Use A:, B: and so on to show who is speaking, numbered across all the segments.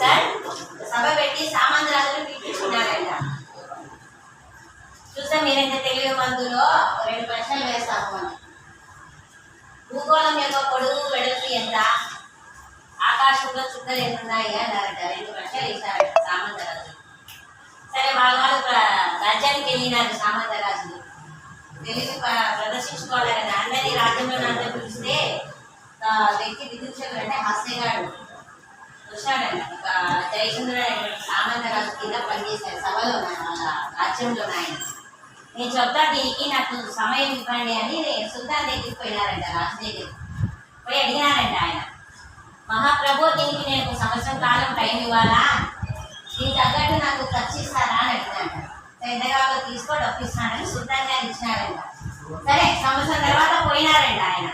A: Sir సభ పెట్టి సామంతరాజులు పిలిపించుకున్నారంట. చూస్తే మీరైతే తెలివి మందులో రెండు ప్రశ్నలు వేస్తాము భూగోళం యొక్క పొడుగు వెడల్పు ఎంత? ఆకాశంలో చుక్కలు ఉన్నాయి అన్నారట. రెండు ప్రశ్నలు ఇస్తారట సామంతరాజులు సరే వాళ్ళ వాళ్ళు రాజ్యానికి వెళ్ళినారు సామంతరాజులు తెలివి ప్ర- అన్నది అందరి రాజ్యంలో అందరూ పిలిస్తే వ్యక్తి విదూషకుడు హాస్యగాడు వచ్చాడంట జయచంద్రుడు అనేటువంటి సామాన్య రాజు కింద పనిచేశాడు సభలో రాజ్యంలో ఆయన. నేను చెప్తా దీనికి నాకు సమయం ఇవ్వండి అని సుల్తాన్ దగ్గరికి పోయినారంట రాజు దగ్గర పోయి అడిగినారంట ఆయన. మహాప్రభు దీనికి నేను ఒక సంవత్సరం కాలం టైం ఇవ్వాలా? దీని తగ్గట్టు నాకు ఖర్చు ఇస్తారా అని అడిగినారంట పెద్దగా తీసుకో డబ్బు ఇస్తానని సుల్తాన్ గారు ఇచ్చినారంట సరే సంవత్సరం తర్వాత పోయినారంట ఆయన.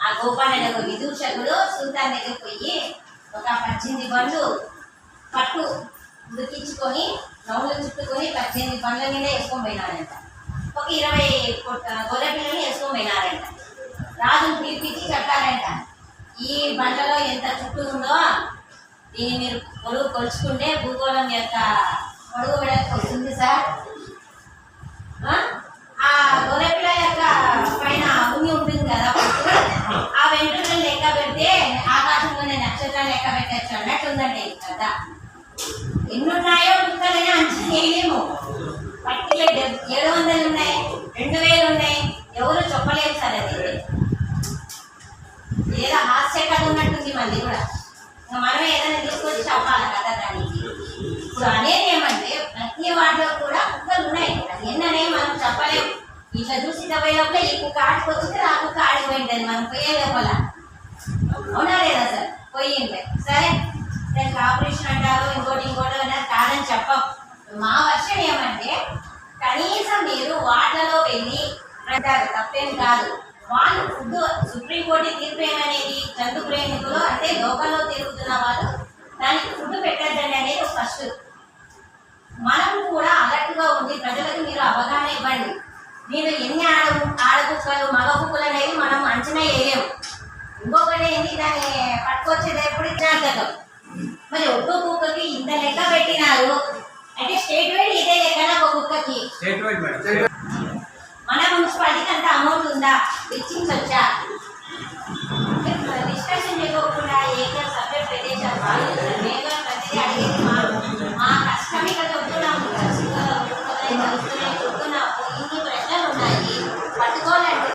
A: ఆ గోపాల్ అనే ఒక విదూషకుడు సుల్తాన్ దగ్గర పోయి ఒక పద్దెనిమిది బండ్లు పట్టు ఉడికించుకొని రౌండ్లు చుట్టుకొని పద్దెనిమిది బండ్ల మీద వేసుకొని పోయినారంట. ఒక ఇరవై గొర్రె పిల్లల్ని వేసుకొని పోయినారంట. రాజును పిలిపించి చెప్పారంట ఈ బండ్లలో ఎంత చుట్టూ ఉందో దీన్ని మీరు కొలువు కొలుచుకుంటే భూగోళం యొక్క పొడుగు వెడల్పు వస్తుంది సార్ ఆ? ఆ గొర్రెపిల్ల యొక్క పైన ఉన్ని ఉంటుంది కదా పొట్టు. ఆ వెంట్రుకలు లెక్క పెడితే ఆకాశంలోనే నక్షత్రాలు అన్నట్టు ఉందండి కదా. ఈ కథ ఎన్ని ఉన్నాయో అంచనా వేయలేము. పట్టిలో ఏడు వందలు ఉన్నాయి రెండు వేలు ఉన్నాయి ఎవరు చెప్పలేరు సార్ అది. ఏదో హాస్య కథ ఉన్నట్టుంది మళ్ళీ కూడా. మనం మనమే ఏదైనా తీసుకొచ్చి చెప్పాలి కదా దానికి? ఇప్పుడు అనేది ఏమంటే ప్రతి వాటిలో కూడా కుక్కలు ఉన్నాయి అది ఎన్ననే మనం చెప్పలేము. ఇట్లా చూసి డెబ్బై లోపల ఈ కుక్క ఆడిపోతుంది ఆ కుక్క ఆడిపోయింది మనం పోయే లోపల. అవునా లేదా సార్? పోయింది. సరే. దానికి ఆపరేషన్ అంటారు ఇంకోటి ఇంకోటి అన్నారు కాదని చెప్పం. మా వర్షం ఏమంటే కనీసం మీరు వాటిలో వెళ్ళి అంటారు తప్పేం కాదు. వాళ్ళు ఫుడ్ సుప్రీంకోర్టు తీర్పు ఏమనేది జంతు ప్రేమికులు అంటే లోకల్లో తిరుగుతున్న వాళ్ళు దానికి ఫుడ్ పెట్టద్దండి అనేది ఫస్ట్. మనం కూడా అలర్ట్గా ఉంది ప్రజలకు మీరు అవగాహన ఇవ్వండి. మీరు ఎన్ని ఆడ ఆడకుక్కలు మగ కుక్కలు అనేవి మనం అంచనా వేయలేము. ఇంకొకటి ఏంటి దాన్ని పట్టుకొచ్చేది ఎప్పుడు జ్ఞాపకం మరి ఒక్కో కుక్కకి ఇంత లెక్క పెట్టినారు? అంటే స్టేట్ వైడ్ ఇదే లెక్కన ఒక కుక్కకి? మన మున్సిపాలిటీకి అంత అమౌంట్ ఉందా? ఇచ్చింది వచ్చా? డిస్కషన్ చేయకుండా ఏదో సబ్జెక్ట్ పెట్టేశారు ఇన్ని ఉన్నాయి. పట్టుకోవాలంటే